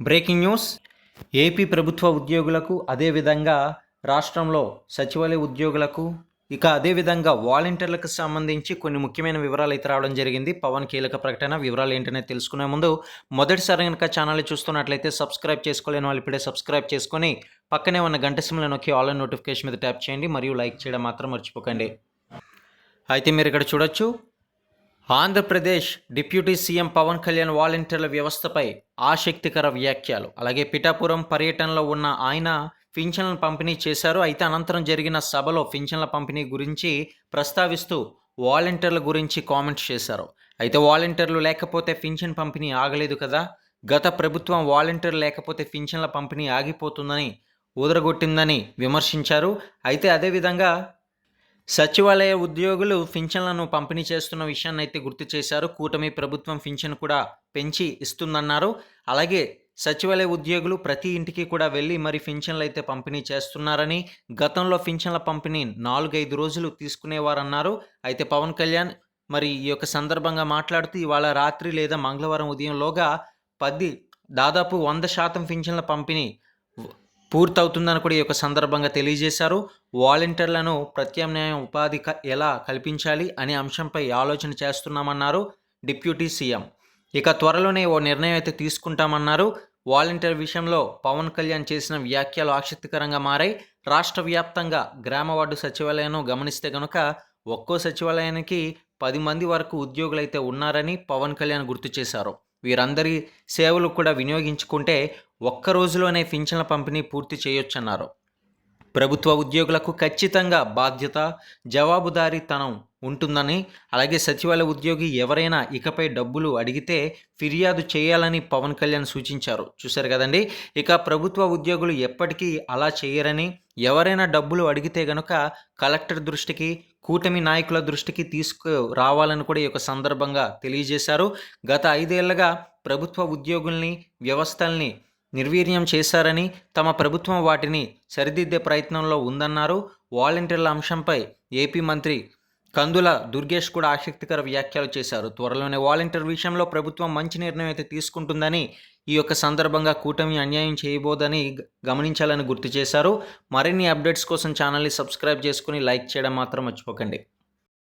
Breaking news. AP ప్రభుత్వ ఉద్యోగులకు అదేవిధంగా రాష్ట్రంలో సచివాలయ ఉద్యోగులకు ఇక అదేవిధంగా వాలంటీర్లకు సంబంధించి కొన్ని ముఖ్యమైన వివరాలు అయితే రావడం జరిగింది. పవన్ కీలక ప్రకటన వివరాలు ఏంటనే తెలుసుకునే ముందు మొదటిసారి కనుక ఛానల్ చూస్తున్నట్లయితే సబ్స్క్రైబ్ చేసుకోలేని వాళ్ళు ఇప్పుడే సబ్స్క్రైబ్ చేసుకొని పక్కనే ఉన్న గంట సిమ్లో నొక్కి ఆన్లైన్ నోటిఫికేషన్ మీద ట్యాప్ చేయండి. మరియు లైక్ చేయడం మాత్రం మర్చిపోకండి. అయితే మీరు ఇక్కడ చూడొచ్చు ఆంధ్రప్రదేశ్ డిప్యూటీ సీఎం పవన్ కళ్యాణ్ వాలంటీర్ల వ్యవస్థపై ఆసక్తికర వ్యాఖ్యలు. అలాగే పిఠాపురం పర్యటనలో ఉన్న ఆయన పింఛన్లను పంపిణీ చేశారు. అయితే అనంతరం జరిగిన సభలో పింఛన్ల పంపిణీ గురించి ప్రస్తావిస్తూ వాలంటీర్ల గురించి కామెంట్స్ చేశారు. అయితే వాలంటీర్లు లేకపోతే పింఛన్ పంపిణీ ఆగలేదు కదా? గత ప్రభుత్వం వాలంటీర్ లేకపోతే పింఛన్ల పంపిణీ ఆగిపోతుందని ఊదరగొట్టిందని విమర్శించారు. అయితే అదేవిధంగా సచివాలయ ఉద్యోగులు పింఛన్లను పంపిణీ చేస్తున్న విషయాన్ని అయితే గుర్తు చేశారు. కూటమి ప్రభుత్వం పింఛన్ కూడా పెంచి ఇస్తుందన్నారు. అలాగే సచివాలయ ఉద్యోగులు ప్రతి ఇంటికి కూడా వెళ్ళి మరి పింఛన్లు అయితే పంపిణీ చేస్తున్నారని గతంలో పింఛన్ల పంపిణీ నాలుగైదు రోజులు తీసుకునేవారన్నారు. అయితే పవన్ కళ్యాణ్ మరి ఈ యొక్క సందర్భంగా మాట్లాడుతూ ఇవాళ రాత్రి లేదా మంగళవారం ఉదయంలోగా పది దాదాపు వంద శాతం పింఛన్ల పంపిణీ పూర్తవుతుందని కూడా ఈ యొక్క సందర్భంగా తెలియజేశారు. వాలంటీర్లను ప్రత్యామ్నాయ ఉపాధి ఎలా కల్పించాలి అనే అంశంపై ఆలోచన చేస్తున్నామన్నారు డిప్యూటీ సీఎం. ఇక త్వరలోనే ఓ నిర్ణయం అయితే తీసుకుంటామన్నారు. వాలంటీర్ విషయంలో పవన్ కళ్యాణ్ చేసిన వ్యాఖ్యలు ఆసక్తికరంగా మారాయి. రాష్ట్ర వ్యాప్తంగా గ్రామ వార్డు సచివాలయాన్ని గమనిస్తే గనుక ఒక్కో సచివాలయానికి పది మంది వరకు ఉద్యోగులైతే ఉన్నారని పవన్ కళ్యాణ్ గుర్తు చేశారు. వీరందరి సేవలు కూడా వినియోగించుకుంటే ఒక్క రోజులోనే పింఛన్ల పంపిణీ పూర్తి చేయొచ్చన్నారు. ప్రభుత్వ ఉద్యోగులకు ఖచ్చితంగా బాధ్యత జవాబుదారీతనం ఉంటుందని అలాగే సచివాలయ ఉద్యోగి ఎవరైనా ఇకపై డబ్బులు అడిగితే ఫిర్యాదు చేయాలని పవన్ కళ్యాణ్ సూచించారు. చూశారు కదండి? ఇక ప్రభుత్వ ఉద్యోగులు ఎప్పటికీ అలా చేయరని ఎవరైనా డబ్బులు అడిగితే గనుక కలెక్టర్ దృష్టికి కూటమి నాయకుల దృష్టికి తీసుకు రావాలని కూడా ఈ యొక్క సందర్భంగా తెలియజేశారు. గత ఐదేళ్ళుగా ప్రభుత్వ ఉద్యోగుల్ని వ్యవస్థల్ని నిర్వీర్యం చేశారని తమ ప్రభుత్వం వాటిని సరిదిద్దే ప్రయత్నంలో ఉందన్నారు. వాలంటీర్ల అంశంపై ఏపీ మంత్రి కందుల దుర్గేష్ కూడా ఆసక్తికర వ్యాఖ్యలు చేశారు. త్వరలోనే వాలంటీర్ విషయంలో ప్రభుత్వం మంచి నిర్ణయం అయితే తీసుకుంటుందని ఈ యొక్క సందర్భంగా కూటమి అన్యాయం చేయబోదని గమనించాలని గుర్తు చేశారు. మరిన్ని అప్డేట్స్ కోసం ఛానల్ని సబ్స్క్రైబ్ చేసుకుని లైక్ చేయడం మాత్రం మర్చిపోకండి.